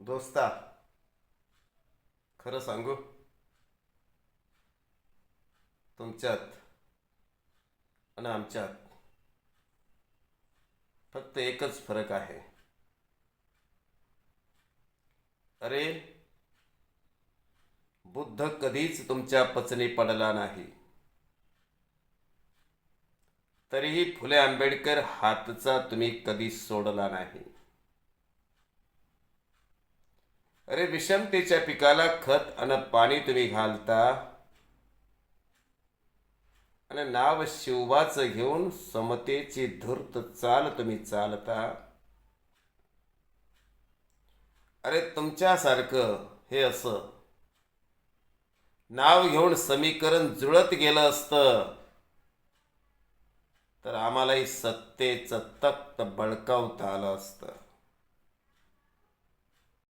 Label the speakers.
Speaker 1: दोस्ता खरं सांगू? तुमच्यात आणि आमच्यात फक्त एकच फरक आहे. अरे बुद्ध कधीच तुमच्या पचनी पडला नाही. तरीही फुले आंबेडकर हातचा तुम्ही कधी सोडला नाही. अरे विषमतेच्या पिकाला खत आणि पाणी तुम्ही घालता. आणि नाव शिवबाचं घेऊन समतेची धूर्त चाल तुम्ही चालता. अरे तुमच्यासारखं हे असं. नाव घेऊन समीकरण जुळत गेलं असतं. तर आम्हालाही सत्तेचं तप्त बळकावता आलं असतं.